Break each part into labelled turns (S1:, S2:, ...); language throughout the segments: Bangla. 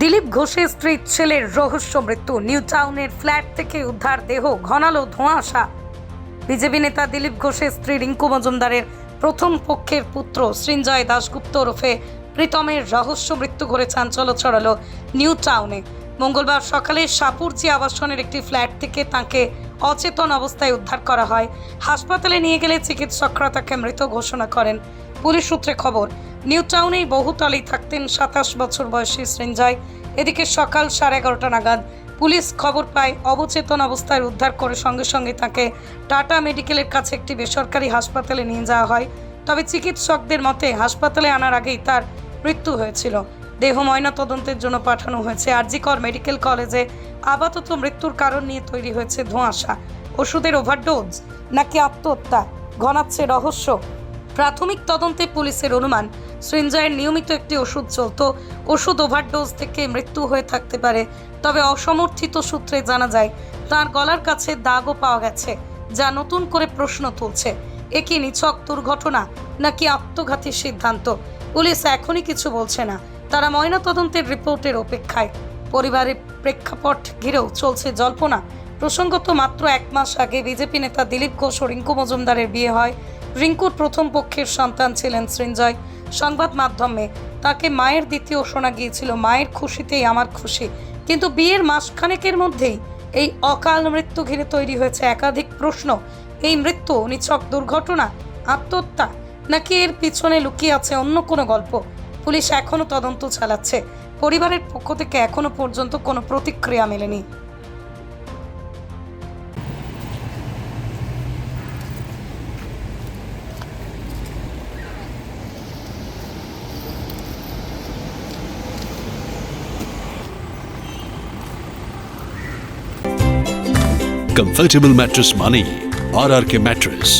S1: দিলীপ ঘোষের স্ত্রীর ছেলের রহস্য মৃত্যু, নিউ টাউনের ফ্ল্যাট থেকে উদ্ধার দেহ, ঘনালো ধোঁয়াশা। বিজেপি নেতা দিলীপ ঘোষের স্ত্রী রিঙ্কু মজুমদারের প্রথম পক্ষের পুত্র সৃঞ্জয় দাশগুপ্ত ওরফে প্রীতমের রহস্য মৃত্যু করে চাঞ্চল্য ছড়ালো নিউ টাউনে। মঙ্গলবার সকালে সাপুরজি আবাসনের একটি ফ্ল্যাট থেকে তাকে অচেতন অবস্থায় উদ্ধার করা হয়। হাসপাতালে নিয়ে গেলে চিকিৎসকরা তাকে মৃত ঘোষণা করেন। পুলিশ সূত্রে খবর, নিউ টাউনেই বহুতলেই থাকতেন সাতাশ বছর বয়সী সৃঞ্জয়। এদিকে সকাল সাড়ে এগারোটা নাগাদ পুলিশ খবর পায়, অবচেতন অবস্থায় উদ্ধার করে সঙ্গে সঙ্গে তাকে টাটা মেডিকেলের কাছে একটি বেসরকারি হাসপাতালে নিয়ে যাওয়া হয়। তবে চিকিৎসকদের মতে, হাসপাতালে আনার আগেই তার মৃত্যু হয়েছিল। দেহ ময়না তদন্তের জন্য পাঠানো হয়েছে। আর আরজিকর মেডিকেল কলেজে আপাতত মৃত্যুর কারণ নিয়ে তৈরি হয়েছে ধোঁয়াশা। ওষুধের ওভারডোজ নাকি আত্মহত্যা? ঘনাচ্ছে রহস্য। প্রাথমিক তদন্তে পুলিশের অনুমান সৃঞ্জয়ের নিয়মিত একটি ওষুধ চলত। ওষুধ ওভারডোজ থেকে মৃত্যু হয়ে থাকতে পারে, তবে অসমর্থিত সূত্রে জানা যায়, তার গলার কাছে দাগও পাওয়া গেছে, যা নতুন করে প্রশ্ন তুলছে। এ কি নিছক দুর্ঘটনা নাকি আত্মঘাতী সিদ্ধান্ত? পুলিশ এখনই কিছু বলছে না। তারা ময়নাতদন্তের রিপোর্টের অপেক্ষায়। পরিবারের প্রেক্ষাপট ঘিরেও চলছে জল্পনা। প্রসঙ্গত মাত্র এক মাস আগে বিজেপি নেতা দিলীপ ঘোষ ও রিঙ্কু মজুমদারের বিয়ে হয়। রিঙ্কুর প্রথম পক্ষের সন্তান ছিলেন সৃঞ্জয়। সংবাদ মাধ্যমে তাকে মায়ের দ্বিতীয় শোনা গিয়েছিল, মায়ের খুশিতেই আমার খুশি। কিন্তু বিয়ের মাসখানেকের মধ্যেই এই অকাল মৃত্যু ঘিরে তৈরি হয়েছে একাধিক প্রশ্ন। এই মৃত্যু নিছক দুর্ঘটনা, আত্মহত্যা, নাকি এর পিছনে লুকিয়ে আছে অন্য কোনো গল্প? পুলিশ এখনও তদন্ত চালাচ্ছে। পরিবারের পক্ষ থেকে এখনও পর্যন্ত কোনো প্রতিক্রিয়া মেলেনি।
S2: কমফর্টেবল ম্যাট্রেস মানেই R R K mattress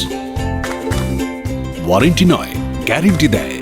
S2: warranty নয় গ্যারেন্টি দেয়।